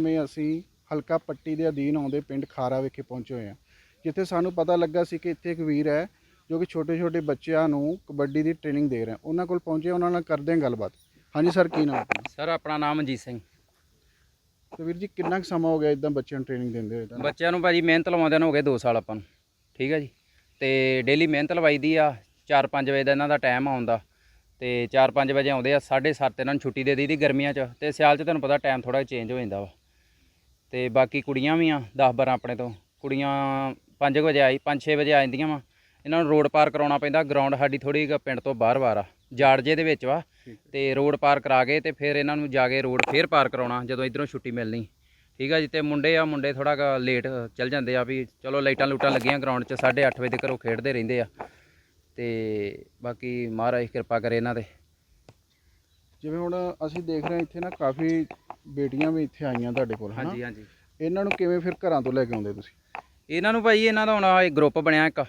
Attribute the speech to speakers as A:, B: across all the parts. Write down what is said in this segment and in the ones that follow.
A: ਸਮੇਂ ਅਸੀਂ ਹਲਕਾ ਪੱਟੀ ਦੇ ਅਧੀਨ ਆਉਂਦੇ ਪਿੰਡ ਖਾਰਾ ਵਿਖੇ ਪਹੁੰਚੇ ਹੋਏ ਹਾਂ। ਜਿੱਥੇ ਸਾਨੂੰ ਪਤਾ ਲੱਗਾ ਸੀ ਕਿ ਇੱਥੇ ਇੱਕ ਵੀਰ ਹੈ ਜੋ ਕਿ ਛੋਟੇ ਛੋਟੇ ਬੱਚਿਆਂ ਨੂੰ ਕਬੱਡੀ ਦੀ ਟ੍ਰੇਨਿੰਗ ਦੇ ਰਿਹਾ। ਉਹਨਾਂ ਕੋਲ ਪਹੁੰਚੇ ਉਹਨਾਂ ਨਾਲ ਕਰਦੇ ਹਾਂ ਗੱਲਬਾਤ। ਹਾਂਜੀ ਸਰ ਕੀ ਨਾਮ ਆਪਣਾ?
B: ਸਰ ਆਪਣਾ ਨਾਮ ਮਨਜੀਤ ਸਿੰਘ।
A: ਤੇ ਵੀਰ ਜੀ ਕਿੰਨਾ ਕੁ ਸਮਾਂ ਹੋ ਗਿਆ ਇਦਾਂ ਬੱਚਿਆਂ ਨੂੰ ਟ੍ਰੇਨਿੰਗ ਦਿੰਦੇ ਹੋਏ ਤੁਹਾਨੂੰ?
B: ਬੱਚਿਆਂ ਨੂੰ ਭਾਜੀ ਮਿਹਨਤ ਲਵਾਉਂਦਿਆਂ ਨੂੰ ਹੋ ਗਏ 2 ਸਾਲ ਆਪਾਂ ਨੂੰ। ਠੀਕ ਹੈ ਜੀ? ਤੇ ਡੇਲੀ ਮਿਹਨਤ ਲਵਾਈਦੀ ਆ 4-5 ਵਜੇ ਦਾ ਇਹਨਾਂ ਦਾ ਟਾਈਮ ਆਉਂਦਾ। ਤੇ 4-5 ਵਜੇ ਆਉਂਦੇ ਆ 7:30 ਇਹਨਾਂ ਨੂੰ ਛੁੱਟੀ ਦੇ ਦਈਦੀ ਗਰਮੀਆਂ 'ਚ। ਤੇ ਸਿਆਲ 'ਚ ਤੁਹਾਨੂੰ ਪਤਾ ਟਾਈਮ ਥੋੜਾ ਚੇਂਜ ਹੋ ਜਾਂਦਾ ਵਾ। ਤੇ ਬਾਕੀ ਕੁੜੀਆਂ ਵੀ ਆ 10-12 ਆਪਣੇ ਤੋਂ। ਕੁੜੀਆਂ 5 ਵਜੇ ਆਈ 5-6 ਵਜੇ ਆ ਜਾਂਦੀਆਂ ਵਾ। ਇਹਨਾਂ ਨੂੰ ਰੋਡ ਪਾਰ ਕਰਾਉਣਾ ਪੈਂਦਾ ਗਰਾਊਂਡ ਸਾਡੀ ਥੋੜੀ ਪਿੰਡ ਤੋਂ ਬਾਹਰ-ਬਾਹਰ ਆ ਜਾੜਜੇ ਦੇ ਵਿੱਚ ਵਾ। ਤੇ ਰੋਡ ਪਾਰ ਕਰਾ ਕੇ ਤੇ ਫਿਰ ਇਹਨਾਂ ਨੂੰ ਜਾ ਕੇ ਰੋਡ ਫੇਰ ਪਾਰ ਕਰਾਉਣਾ ਜਦੋਂ ਇਧਰੋਂ ਛੁੱਟੀ ਮਿਲਣੀ। ਠੀਕ ਆ ਜੀ ਤੇ ਮੁੰਡੇ ਆ ਮੁੰਡੇ ਥੋੜਾ ਲੇਟ ਚੱਲ ਜਾਂਦੇ ਆ ਵੀ ਚਲੋ ਲਾਈਟਾਂ ਲੂਟਾਂ ਲੱਗੀਆਂ ਗਰਾਊਂਡ 'ਚ 8:30 ਵਜੇ ਤੱਕ ਉਹ ਖੇਡਦੇ ਰਹਿੰਦੇ ਆ। ਤੇ ਬਾਕੀ ਮਹਾਰਾਜ ਕਿਰਪਾ ਕਰੇ ਇਹਨਾਂ ਤੇ।
A: ਜਿਵੇਂ ਹੁਣ ਅਸੀਂ ਦੇਖ ਰਹੇ ਇੱਥੇ ਨਾ ਕਾਫੀ ਬੇਟੀਆਂ ਵੀ ਇੱਥੇ ਆਈਆਂ ਤੁਹਾਡੇ ਕੋਲ ਹਨਾ?
B: ਹਾਂਜੀ ਹਾਂਜੀ।
A: ਇਹਨਾਂ ਨੂੰ ਕਿਵੇਂ ਫਿਰ ਘਰਾਂ ਤੋਂ ਲੈ ਕੇ ਆਉਂਦੇ ਤੁਸੀਂ?
B: ਇਹਨਾਂ ਨੂੰ ਭਾਈ ਇਹਨਾਂ ਦਾ ਹੁਣ ਆਹ ਗਰੁੱਪ ਬਣਿਆ ਇੱਕ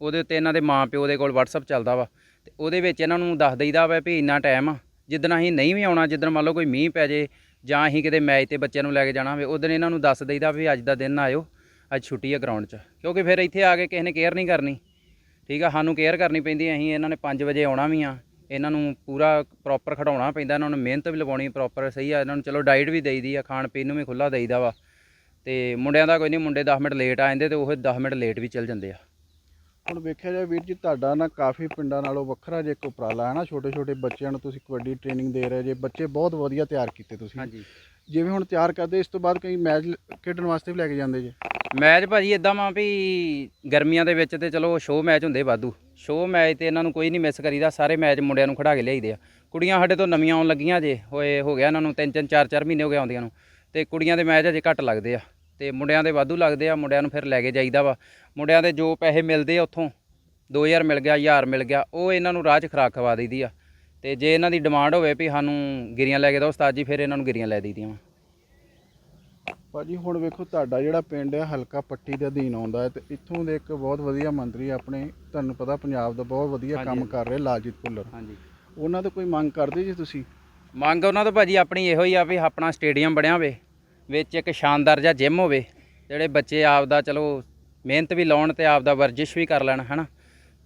B: ਉਹਦੇ ਉੱਤੇ ਇਹਨਾਂ ਦੇ ਮਾਂ ਪਿਓ ਦੇ ਕੋਲ WhatsApp ਚੱਲਦਾ ਵਾ ਤੇ ਉਹਦੇ ਵਿੱਚ ਇਹਨਾਂ ਨੂੰ ਦੱਸ ਦਈਦਾ ਵਾ ਵੀ ਇੰਨਾ ਟਾਈਮ ਆ ਜਿੱਦਣ ਅਸੀਂ ਨਹੀਂ ਵੀ ਆਉਣਾ ਜਿੱਦਣ ਮੰਨ ਲਓ ਕੋਈ ਮੀਂਹ ਪੈ ਜੇ ਜਾਂ ਅਸੀਂ ਕਿਤੇ ਮੈਚ ਤੇ ਬੱਚਿਆਂ ਨੂੰ ਲੈ ਕੇ ਜਾਣਾ ਹੋਵੇ ਉਦੋਂ ਇਹਨਾਂ ਨੂੰ ਦੱਸ ਦਈਦਾ ਵੀ ਅੱਜ ਦਾ ਦਿਨ ਨਾ ਆਇਓ ਅੱਜ ਛੁੱਟੀ ਹੈ ਗਰਾਊਂਡ 'ਚ ਕਿਉਂਕਿ ਫਿਰ ਇੱਥੇ ਆ ਕੇ ਕਿਸੇ ਨੇ ਕੇਅਰ ਨਹੀਂ ਕਰਨੀ ਠੀਕ ਆ ਸਾਨੂੰ ਕੇਅਰ ਕਰਨੀ ਪੈਂਦੀ ਅਸੀਂ ਇਹਨਾਂ ਨੇ 5 ਵਜੇ ਆਉਣਾ ਵੀ ਆ ਇਹਨਾਂ ਨੂੰ ਪੂਰਾ ਪ੍ਰੋਪਰ ਖੜਾਉਣਾ ਪੈਂਦਾ ਇਹਨਾਂ ਨੂੰ ਮਿਹਨਤ ਵੀ ਲਵਾਉਣੀ ਪ੍ਰੋਪਰ ਸਹੀ ਆ ਇਹਨਾਂ ਨੂੰ ਚਲੋ ਡਾਈਟ ਵੀ ਦੇਈਦੀ ਆ ਖਾਣ ਪੀਣ ਨੂੰ ਵੀ ਖੁੱਲਾ ਦੇਈਦਾ ਵਾ। ਤੇ ਮੁੰਡਿਆਂ ਦਾ ਕੋਈ ਨਹੀਂ ਮੁੰਡੇ 10 ਮਿੰਟ ਲੇਟ ਆ ਜਾਂਦੇ ਤੇ ਉਹ 10 ਮਿੰਟ ਲੇਟ ਵੀ ਚੱਲ ਜਾਂਦੇ ਆ।
A: ਹੁਣ ਵੇਖਿਆ ਜਾਏ ਵੀਰ ਜੀ ਤੁਹਾਡਾ ਨਾ ਕਾਫੀ ਪਿੰਡਾਂ ਨਾਲੋਂ ਵੱਖਰਾ ਜੇ ਇੱਕ ਉਪਰਾਲਾ ਹੈ ਨਾ ਛੋਟੇ ਛੋਟੇ ਬੱਚਿਆਂ ਨੂੰ ਤੁਸੀਂ ਕਬੱਡੀ ਟ੍ਰੇਨਿੰਗ ਦੇ ਰਹੇ ਜੇ ਬੱਚੇ ਬਹੁਤ ਵਧੀਆ ਤਿਆਰ ਕੀਤੇ ਤੁਸੀਂ।
B: ਹਾਂਜੀ।
A: ਜਿਵੇਂ ਹੁਣ ਤਿਆਰ ਕਰਦੇ, ਇਸ ਤੋਂ ਬਾਅਦ ਕਈ ਮੈਚ ਖੇਡਣ ਵਾਸਤੇ ਵੀ ਲੈ ਕੇ ਜਾਂਦੇ ਜੇ।
B: ਮੈਚ ਭਾਜੀ ਇਦਾਂ ਵਾ ਵੀ ਗਰਮੀਆਂ ਦੇ ਵਿੱਚ ਤੇ ਚਲੋ ਸ਼ੋਅ ਮੈਚ ਹੁੰਦੇ ਵਾਧੂ। ਸ਼ੋਅ ਮੈਚ ਤੇ ਇਹਨਾਂ ਨੂੰ ਕੋਈ ਨਹੀਂ ਮਿਸ ਕਰੀਦਾ, ਸਾਰੇ ਮੈਚ ਮੁੰਡਿਆਂ ਨੂੰ ਖੜਾ ਕੇ ਲਿਆਈਦੇ ਆ। ਕੁੜੀਆਂ ਸਾਡੇ ਤੋਂ ਨਵੀਆਂ ਆਉਣ ਲੱਗੀਆਂ ਜੇ, ਹੋਏ ਹੋ ਗਿਆ ਇਹਨਾਂ ਨੂੰ ਤਿੰਨ ਤਿੰਨ, ਚਾਰ ਚਾਰ ਮਹੀਨੇ ਹੋ ਗਏ ਆਉਂਦੀਆਂ ਨੂੰ। ਤੇ ਕੁੜੀਆਂ ਦੇ ਮੈਚ ਅਜੇ ਘੱਟ ਲੱਗਦੇ ਆ। ਤੇ ਮੁੰਡਿਆਂ ਦੇ ਵਾਧੂ ਲੱਗਦੇ ਆ, ਮੁੰਡਿਆਂ ਨੂੰ ਫਿਰ ਲੈ ਕੇ ਜਾਈਦਾ ਵਾ। ਮੁੰਡਿਆਂ ਦੇ ਜੋ ਪੈਸੇ ਮਿਲਦੇ ਆ ਉੱਥੋਂ 2000 ਮਿਲ ਗਿਆ 1000 ਮਿਲ ਗਿਆ, ਉਹ ਇਹਨਾਂ ਨੂੰ ਰਾਹ 'ਚ ਖਰਾਕ ਖਵਾ ਦਈਦੀ ਆ। ਤੇ ਜੇ ਇਹਨਾਂ ਦੀ ਡਿਮਾਂਡ ਹੋਵੇ ਵੀ ਸਾਨੂੰ ਗਿਰੀਆਂ ਲੈ ਕੇ ਦਿਓ ਉਸਤਾਦ ਜੀ ਫਿਰ ਇਹਨਾਂ ਨੂੰ ਗਿਰੀਆਂ ਲੈ ਦਈਦੀਆਂ ਵਾ।
A: ਭਾਜੀ ਹੁਣ ਵੇਖੋ ਤੁਹਾਡਾ ਜਿਹੜਾ ਪਿੰਡ ਹੈ ਹਲਕਾ ਪੱਟੀ ਦੇ ਅਧੀਨ ਆਉਂਦਾ ਹੈ ਤੇ ਇੱਥੋਂ ਦੇ ਇੱਕ ਬਹੁਤ ਵਧੀਆ ਮੰਤਰੀ ਆਪਣੇ ਤੁਹਾਨੂੰ ਪਤਾ ਪੰਜਾਬ ਦਾ ਬਹੁਤ ਵਧੀਆ ਕੰਮ। ਕਰ ਰਹੇ ਲਾਲਜੀਤ ਭੁੱਲਰ।
B: ਹਾਂਜੀ।
A: ਉਹਨਾਂ ਤੋਂ ਕੋਈ ਮੰਗ ਕਰਦੇ ਜੀ ਤੁਸੀਂ?
B: ਮੰਗ ਉਹਨਾਂ ਤੋਂ ਭਾਜੀ ਆਪਣੀ ਇਹੋ ਹੀ ਆ ਵੀ ਆਪਣਾ ਸਟੇਡੀਅਮ ਬਣਿਆ ਹੋਵੇ ਵਿੱਚ ਇੱਕ ਸ਼ਾਨਦਾਰ ਜਿਹਾ ਜਿਮ ਹੋਵੇ ਜਿਹੜੇ ਬੱਚੇ ਆਪ ਦਾ ਚਲੋ ਮਿਹਨਤ ਵੀ ਲਾਉਣ ਤੇ ਆਪ ਦਾ ਵਰਜਿਸ਼ ਵੀ ਕਰ ਲੈਣ ਹਨਾ?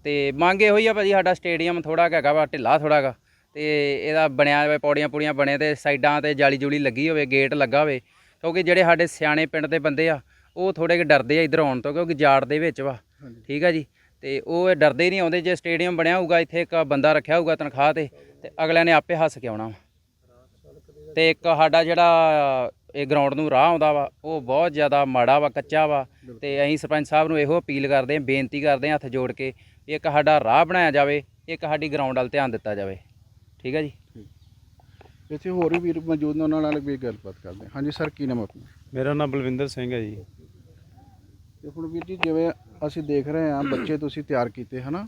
B: ਤੇ ਮੰਗ ਇਹੋ ਹੀ ਆ ਭਾਜੀ ਸਾਡਾ ਸਟੇਡੀਅਮ ਥੋੜਾ ਹੈਗਾ ਵਾ ਢਿੱਲਾ ਥੋੜਾ ਗਾ ਤੇ ਇਹਦਾ ਬਣਿਆ ਹੋਵੇ ਪੌੜੀਆਂ ਪੂੜੀਆਂ ਬਣੇ ਤੇ ਸਾਈਡਾਂ ਤੇ ਜਾਲੀ ਜੂਲੀ ਲੱਗੀ ਹੋਵੇ ਗੇਟ ਲੱਗਾ ਹੋਵੇ ਕਿਉਂਕਿ ਜਿਹੜੇ ਸਾਡੇ ਸਿਆਣੇ ਪਿੰਡ ਦੇ ਬੰਦੇ ਆ ਉਹ ਥੋੜੇ ਕਿ ਡਰਦੇ ਆ ਇੱਧਰ ਆਉਣ ਤੋਂ ਕਿਉਂਕਿ ਜਾੜ ਦੇ ਵਿੱਚ ਵਾ। ਠੀਕ ਆ ਜੀ? ਤੇ ਉਹ ਇਹ ਡਰਦੇ ਨਹੀਂ ਆਉਂਦੇ ਜੇ ਸਟੇਡੀਅਮ ਬਣਿਆ ਹੋਊਗਾ ਇੱਥੇ ਇੱਕ ਬੰਦਾ ਰੱਖਿਆ ਹੋਊਗਾ ਤਨਖਾਹ ਤੇ ਤੇ ਅਗਲਿਆਂ ਨੇ ਆਪੇ ਹੱਸ ਕੇ ਆਉਣਾ ਵਾ। ਤੇ ਇੱਕ ਸਾਡਾ ਜਿਹੜਾ ਇਹ ਗਰਾਊਂਡ ਨੂੰ ਰਾਹ ਆਉਂਦਾ ਵਾ ਉਹ ਬਹੁਤ ਜ਼ਿਆਦਾ ਮਾੜਾ ਵਾ ਕੱਚਾ ਵਾ ਤੇ ਅਸੀਂ ਸਰਪੰਚ ਸਾਹਿਬ ਨੂੰ ਇਹੋ ਅਪੀਲ ਕਰਦੇ ਹਾਂ ਬੇਨਤੀ ਕਰਦੇ ਹਾਂ ਹੱਥ ਜੋੜ ਕੇ ਇੱਕ ਸਾਡਾ ਰਾਹ ਬਣਾਇਆ ਜਾਵੇ ਇੱਕ ਸਾਡੀ ਗਰਾਊਂਡ ਵੱਲ ਧਿਆਨ ਦਿੱਤਾ ਜਾਵੇ। ਠੀਕ ਹੈ ਜੀ?
A: ਇੱਥੇ ਹੋਰ ਵੀ ਵੀਰ ਮੌਜੂਦ ਨੇ ਉਹਨਾਂ ਨਾਲ ਵੀ ਗੱਲਬਾਤ ਕਰਦੇ ਹਾਂ। ਹਾਂਜੀ ਸਰ ਕੀ ਨਾਮ ਆਪਣਾ?
C: ਮੇਰਾ ਨਾਮ ਬਲਵਿੰਦਰ ਸਿੰਘ ਹੈ ਜੀ।
A: ਤੇ ਹੁਣ ਵੀਰ ਜੀ ਜਿਵੇਂ ਅਸੀਂ ਦੇਖ ਰਹੇ ਹਾਂ ਬੱਚੇ ਤੁਸੀਂ ਤਿਆਰ ਕੀਤੇ ਹਨਾ?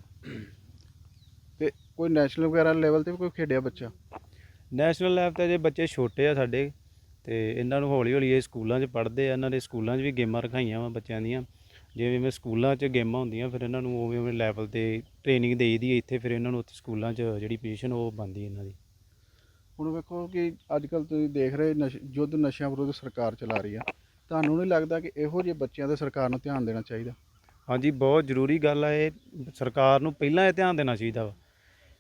A: ਤੇ ਕੋਈ ਨੈਸ਼ਨਲ ਵਗੈਰਾ ਲੈਵਲ ਤੇ ਵੀ ਕੋਈ ਖੇਡਿਆ ਬੱਚਾ?
C: ਨੈਸ਼ਨਲ ਲੈਵਲ ਤੇ ਜੇ ਬੱਚੇ ਛੋਟੇ ਆ ਸਾਡੇ ਤੇ ਇਹਨਾਂ ਨੂੰ ਹੌਲੀ ਹੌਲੀ ਇਹ ਸਕੂਲਾਂ 'ਚ ਪੜ੍ਹਦੇ ਆ। ਇਹਨਾਂ ਦੇ ਸਕੂਲਾਂ 'ਚ ਵੀ ਗੇਮਾਂ ਰਖਾਈਆਂ ਵਾ ਬੱਚਿਆਂ ਦੀਆਂ। ਜਿਵੇਂ ਮੈਂ ਸਕੂਲਾਂ 'ਚ ਗੇਮਾਂ ਹੁੰਦੀਆਂ ਫਿਰ ਇਹਨਾਂ ਨੂੰ ਉਵੇਂ ਉਵੇਂ ਲੈਵਲ ਤੇ ਟ੍ਰੇਨਿੰਗ ਦੇਈਦੀ ਹੈ ਇੱਥੇ ਫਿਰ ਇਹਨਾਂ ਨੂੰ ਉੱਥੇ ਸਕੂਲਾਂ 'ਚ ਜਿਹੜੀ ਪੋਜੀਸ਼ਨ ਉਹ ਬਣਦੀ ਇਹਨਾਂ ਦੀ।
A: ਹੁਣ ਵੇਖੋ ਕਿ ਅੱਜ ਕੱਲ ਤੁਸੀਂ ਦੇਖ ਰਹੇ ਨਸ਼ ਯੁੱਧ ਨਸ਼ਿਆਂ ਵਿਰੁੱਧ ਸਰਕਾਰ ਚਲਾ ਰਹੀ ਆ। ਤੁਹਾਨੂੰ ਨਹੀਂ ਲੱਗਦਾ ਕਿ ਇਹੋ ਜਿਹੇ ਬੱਚਿਆਂ ਤੇ ਸਰਕਾਰ ਨੂੰ ਧਿਆਨ ਦੇਣਾ ਚਾਹੀਦਾ?
C: ਹਾਂਜੀ ਬਹੁਤ ਜ਼ਰੂਰੀ ਗੱਲ ਹੈ ਇਹ ਸਰਕਾਰ ਨੂੰ ਪਹਿਲਾਂ ਇਹ ਧਿਆਨ ਦੇਣਾ ਚਾਹੀਦਾ ਵਾ।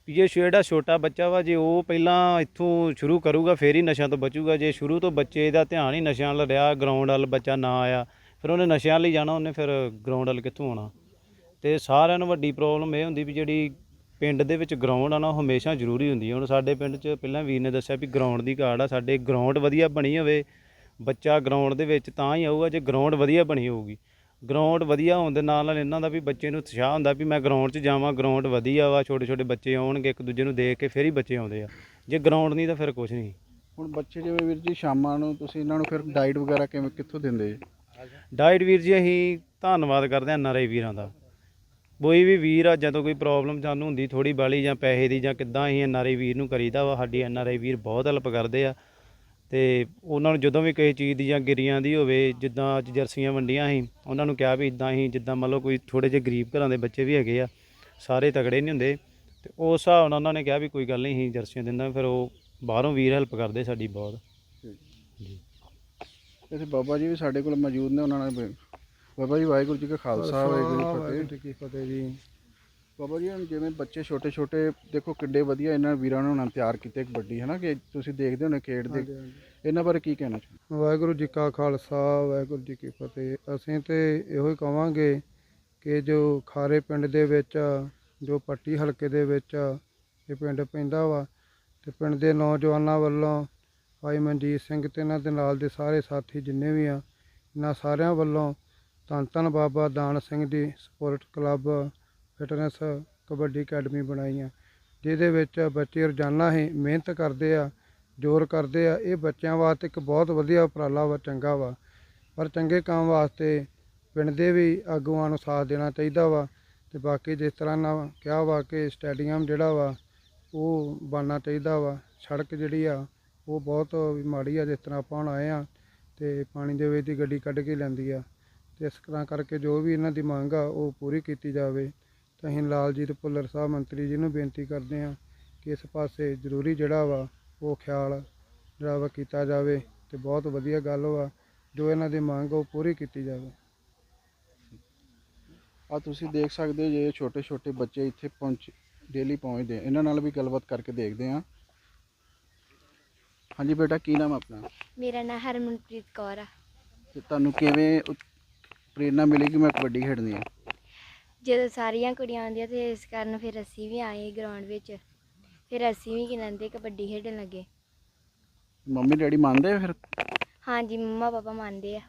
C: ਵੀ ਜੇ ਜਿਹੜਾ ਛੋਟਾ ਬੱਚਾ ਵਾ ਜੇ ਉਹ ਪਹਿਲਾਂ ਇੱਥੋਂ ਸ਼ੁਰੂ ਕਰੂਗਾ ਫੇਰ ਹੀ ਨਸ਼ਿਆਂ ਤੋਂ ਬਚੂਗਾ। ਜੇ ਸ਼ੁਰੂ ਤੋਂ ਬੱਚੇ ਦਾ ਧਿਆਨ ਹੀ ਨਸ਼ਿਆਂ ਵੱਲ ਰਿਹਾ ਗਰਾਊਂਡ ਵੱਲ ਬੱਚਾ ਨਾ ਆਇਆ ਫਿਰ ਉਹਨੇ ਨਸ਼ਿਆਂ ਲਈ ਜਾਣਾ, ਉਹਨੇ ਫਿਰ ਗਰਾਊਂਡ ਵੱਲ ਕਿੱਥੋਂ ਆਉਣਾ। ਤੇ ਸਾਰਿਆਂ ਨੂੰ ਵੱਡੀ ਪ੍ਰੋਬਲਮ ਇਹ ਹੁੰਦੀ ਵੀ ਜਿਹੜੀ ਪਿੰਡ ਦੇ ਵਿੱਚ ਗਰਾਊਂਡ ਆ ਨਾ, ਉਹ ਹਮੇਸ਼ਾ ਜ਼ਰੂਰੀ ਹੁੰਦੀ ਹੈ ਹੁਣ ਸਾਡੇ ਪਿੰਡ 'ਚ ਪਹਿਲਾਂ ਵੀਰ ਨੇ ਦੱਸਿਆ ਵੀ ਗਰਾਊਂਡ ਦੀ ਘਾਟ ਆ, ਸਾਡੇ ਗਰਾਊਂਡ ਵਧੀਆ ਬਣੀ ਹੋਵੇ, ਬੱਚਾ ਗਰਾਊਂਡ ਦੇ ਵਿੱਚ ਤਾਂ ਹੀ ਆਊਗਾ ਜੇ ਗਰਾਊਂਡ ਵਧੀਆ ਬਣੀ ਹੋਊਗੀ। ਗਰਾਊਂਡ ਵਧੀਆ ਹੋਣ ਦੇ ਨਾਲ ਨਾਲ ਇਹਨਾਂ ਦਾ ਵੀ ਬੱਚੇ ਨੂੰ ਉਤਸ਼ਾਹ ਹੁੰਦਾ ਵੀ ਮੈਂ ਗਰਾਊਂਡ 'ਚ ਜਾਵਾਂ ਗਰਾਊਂਡ ਵਧੀਆ ਵਾ ਛੋਟੇ ਛੋਟੇ ਬੱਚੇ ਆਉਣਗੇ, ਇੱਕ ਦੂਜੇ ਨੂੰ ਦੇਖ ਕੇ ਫਿਰ ਹੀ ਬੱਚੇ ਆਉਂਦੇ ਆ। ਜੇ ਗਰਾਊਂਡ ਨਹੀਂ ਤਾਂ ਫਿਰ ਕੁਝ ਨਹੀਂ।
A: ਹੁਣ ਬੱਚੇ ਜਿਵੇਂ ਵੀਰ ਜੀ, ਸ਼ਾਮਾਂ ਨੂੰ ਤੁਸੀਂ ਇਹਨਾਂ ਨੂੰ ਫਿਰ ਡਾਈਟ ਵਗੈਰਾ ਕਿਵੇਂ, ਕਿੱਥੋਂ ਦਿੰਦੇ? ਜੀ
C: ਡਾਈਟ ਵੀਰ ਜੀ ਅਸੀਂ ਧੰਨਵਾਦ ਕਰਦੇ ਹਾਂ ਨਰੇ ਵੀਰਾਂ ਦਾ। ਕੋਈ ਵੀ ਵੀਰ ਆ ਜਦੋਂ ਕੋਈ ਪ੍ਰੋਬਲਮ ਸਾਨੂੰ ਹੁੰਦੀ ਥੋੜੀ ਬਾਲੀ ਜਾਂ ਪੈਸੇ ਦੀ ਜਾਂ ਕਿੱਦਾਂ ਅਸੀਂ ਐਨਆਰਆਈ ਵੀਰ ਨੂੰ ਕਰੀਦਾ ਵਾ ਸਾਡੀ ਐਨਆਰਆਈ ਵੀਰ ਬਹੁਤ ਹੈਲਪ ਕਰਦੇ ਆ। ਤੇ ਉਹਨਾਂ ਨੂੰ ਜਦੋਂ ਵੀ ਕਿਸੇ ਚੀਜ਼ ਦੀ ਜਾਂ ਗਿਰੀਆਂ ਦੀ ਹੋਵੇ ਜਿੱਦਾਂ ਅੱਜ ਜਰਸੀਆਂ ਵੰਡੀਆਂ ਸੀ ਉਹਨਾਂ ਨੂੰ ਕਿਹਾ ਵੀ ਇਦਾਂ ਹੀ ਜਿੱਦਾਂ ਮੰਨ ਲਓ ਕੋਈ ਥੋੜੇ ਜਿਹੇ ਗਰੀਬ ਘਰਾਂ ਦੇ ਬੱਚੇ ਵੀ ਹੈਗੇ ਆ ਸਾਰੇ ਤਗੜੇ ਨਹੀਂ ਹੁੰਦੇ। ਤੇ ਉਸ ਹਿਸਾਬ ਨਾਲ ਉਹਨਾਂ ਨੇ ਕਿਹਾ ਵੀ ਕੋਈ ਗੱਲ ਨਹੀਂ ਅਸੀਂ ਜਰਸੀਆਂ ਦਿੰਦਾ ਫਿਰ ਉਹ ਬਾਹਰੋਂ ਵੀਰ ਹੈਲਪ ਕਰਦੇ ਸਾਡੀ ਬਹੁਤ। ਜੀ।
A: ਇੱਥੇ ਬਾਬਾ ਜੀ ਵੀ ਸਾਡੇ ਕੋਲ ਮੌਜੂਦ ਨੇ ਉਹਨਾਂ ਨਾਲ ਬਾਬਾ ਜੀ ਵਾਹਿਗੁਰੂ ਜੀ ਕਾ ਖਾਲਸਾ ਵਾਹਿਗੁਰੂ ਜੀ ਕੀ ਫਤਿਹ
D: ਜੀ ਕੀ ਫਤਿਹ। ਜੀ
A: ਬਾਬਾ ਜੀ ਹੁਣ ਜਿਵੇਂ ਬੱਚੇ ਛੋਟੇ ਛੋਟੇ ਦੇਖੋ ਕਿੱਡੇ ਵਧੀਆ ਇਹਨਾਂ ਵੀਰਾਂ ਨੇ ਉਹਨਾਂ ਤਿਆਰ ਕੀਤੇ ਕਬੱਡੀ ਹੈ ਨਾ ਕਿ ਤੁਸੀਂ ਦੇਖਦੇ ਹੋਣੇ ਖੇਡਦੇ
D: ਹਾਂਜੀ, ਹਾਂਜੀ।
A: ਇਹਨਾਂ ਬਾਰੇ ਕੀ ਕਹਿਣਾ ਚਾਹੁੰਦੇ
D: ਵਾਹਿਗੁਰੂ ਜੀ ਕਾ ਖਾਲਸਾ ਵਾਹਿਗੁਰੂ ਜੀ ਕੀ ਫਤਿਹ। ਅਸੀਂ ਤੇ ਇਹੋ ਹੀ ਕਵਾਂਗੇ ਕਿ ਜੋ ਖਾਰੇ ਪਿੰਡ ਦੇ ਵਿੱਚ ਜੋ ਪੱਟੀ ਹਲਕੇ ਦੇ ਵਿੱਚ ਇਹ ਪਿੰਡ ਪੈਂਦਾ ਵਾ ਤੇ ਪਿੰਡ ਦੇ ਨੌਜਵਾਨਾਂ ਵੱਲੋਂ ਭਾਈ ਮਨਜੀਤ ਸਿੰਘ ਤੇ ਇਹਨਾਂ ਦੇ ਨਾਲ ਦੇ ਸਾਰੇ ਸਾਥੀ ਜਿੰਨੇ ਵੀ ਆ, ਇਹਨਾਂ ਸਾਰਿਆਂ ਵੱਲੋਂ ਧੰਨ ਧੰਨ ਬਾਬਾ ਦਾਨ ਸਿੰਘ ਦੀ sport club, fitness kabaddi academy ਬਣਾਈ ਆ। ਜਿਹਦੇ ਵਿੱਚ ਬੱਚੇ ਰੋਜ਼ਾਨਾ ਹੀ ਮਿਹਨਤ ਕਰਦੇ ਆ, ਜ਼ੋਰ ਕਰਦੇ ਆ। ਇਹ ਬੱਚਿਆਂ ਵਾਸਤੇ ਇੱਕ ਬਹੁਤ ਵਧੀਆ ਉਪਰਾਲਾ ਵਾ, ਚੰਗਾ ਵਾ। ਪਰ ਚੰਗੇ ਕੰਮ ਵਾਸਤੇ ਪਿੰਡ ਦੇ ਵੀ ਆਗੂਆਂ ਨੂੰ ਸਾਥ ਦੇਣਾ ਚਾਹੀਦਾ ਵਾ। ਤੇ ਬਾਕੀ ਜਿਸ ਤਰ੍ਹਾਂ ਨਾਲ ਕਿਹਾ ਵਾ ਕਿ ਸਟੇਡੀਅਮ ਜਿਹੜਾ ਵਾ, ਉਹ ਬਣਨਾ ਚਾਹੀਦਾ ਵਾ। ਸੜਕ ਜਿਹੜੀ ਆ ਉਹ ਬਹੁਤ ਵੀ ਮਾੜੀ ਆ, ਜਿਸ ਤਰ੍ਹਾਂ ਆਪਾਂ ਹੁਣ ਆਏ ਆ ਤੇ ਪਾਣੀ ਦੇ ਵਿੱਚ ਦੀ ਗੱਡੀ ਕੱਢ ਕੇ ਲੈਂਦੀ ਆ। ਤੇ ਇਸ ਤਰ੍ਹਾਂ ਕਰਕੇ ਜੋ ਵੀ ਇਹਨਾਂ ਦੀ ਮੰਗ ਆ, ਉਹ ਪੂਰੀ ਕੀਤੀ ਜਾਵੇ। ਤਾਂ ਅਸੀਂ ਲਾਲਜੀਤ ਭੁੱਲਰ ਸਾਹਿਬ ਮੰਤਰੀ ਜੀ ਨੂੰ ਬੇਨਤੀ ਕਰਦੇ ਆ ਕਿ ਇਸ ਪਾਸੇ ਜ਼ਰੂਰੀ ਜਿਹੜਾ ਵਾ, ਉਹ ਖਿਆਲ ਜਿਹੜਾ ਵਾ ਕੀਤਾ ਜਾਵੇ ਤੇ ਬਹੁਤ ਵਧੀਆ ਗੱਲ ਵਾ, ਜੋ ਇਹਨਾਂ ਦੀ ਮੰਗ ਉਹ ਪੂਰੀ ਕੀਤੀ ਜਾਵੇ।
A: ਆ ਤੁਸੀਂ ਦੇਖ ਸਕਦੇ ਹੋ ਜੇ ਛੋਟੇ ਛੋਟੇ ਬੱਚੇ ਇੱਥੇ ਪਹੁੰਚ ਡੇਲੀ ਪਹੁੰਚਦੇ ਆ। ਇਹਨਾਂ ਨਾਲ ਵੀ ਗੱਲਬਾਤ ਕਰਕੇ ਦੇਖਦੇ ਆ। ਹਾਂਜੀ ਬੇਟਾ ਕੀ ਨਾਮ ਹੈ ਆਪਣਾ?
E: ਮੇਰਾ ਨਾਮ ਹਰਮਨਪ੍ਰੀਤ ਕੌਰ ਆ।
A: ਤੇ ਤੁਹਾਨੂੰ ਕਿਵੇਂ ਉ- ਪ੍ਰੇਰਨਾ ਮਿਲੀ ਕਿ ਮੈਂ ਕਬੱਡੀ ਖੇਡਣੀ ਹੈ
E: ਜਦੋਂ ਸਾਰੀਆਂ ਕੁੜੀਆਂ ਆਉਂਦੀਆਂ ਤੇ ਇਸ ਕਾਰਨ ਫਿਰ ਅਸੀਂ ਵੀ ਆਏ ਗਰਾਊਂਡ ਵਿੱਚ। ਫਿਰ ਅਸੀਂ ਵੀ ਕਿਨੰਦੇ ਕਬੱਡੀ ਖੇਡਣ ਲੱਗੇ।
A: ਮੰਮੀ ਡੈਡੀ ਮੰਨਦੇ ਆ ਫਿਰ?
E: ਹਾਂਜੀ ਮੰਮਾ ਪਾਪਾ ਮੰਨਦੇ ਆ।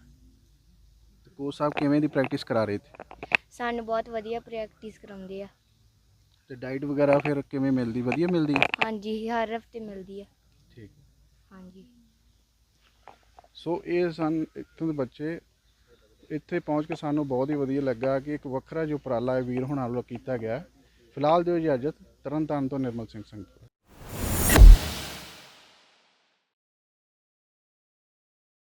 A: ਕੋਚ ਸਾਹਿਬ ਕਿਵੇਂ ਦੀ ਪ੍ਰੈਕਟਿਸ ਕਰਾ ਰਹੇ ਤੇ
E: ਸਾਨੂੰ ਬਹੁਤ ਵਧੀਆ ਪ੍ਰੈਕਟਿਸ ਕਰਾਉਂਦੇ ਆ।
A: ਤੇ ਡਾਈਟ ਵਗੈਰਾ ਫਿਰ ਕਿਵੇਂ ਮਿਲਦੀ? ਵਧੀਆ ਮਿਲਦੀ
E: ਹਾਂਜੀ ਹਰ ਹਫ਼ਤੇ ਮਿਲਦੀ ਆ। ਹਾਂਜੀ।
A: ਸੋ ਇਹ ਸਨ ਇੱਥੋਂ ਦੇ ਬੱਚੇ। ਇੱਥੇ ਪਹੁੰਚ ਕੇ ਸਾਨੂੰ ਬਹੁਤ ਹੀ ਵਧੀਆ ਲੱਗਾ ਕਿ ਇੱਕ ਵੱਖਰਾ ਜੋ ਉਪਰਾਲਾ ਹੈ ਵੀਰ ਹੁਣਾਂ ਵੱਲੋਂ ਕੀਤਾ ਗਿਆ। ਫਿਲਹਾਲ ਦਿਓ ਇਜਾਜ਼ਤ ਤਰਨਤਾਰਨ ਤੋਂ ਨਿਰਮਲ ਸਿੰਘ ਸੰਘ।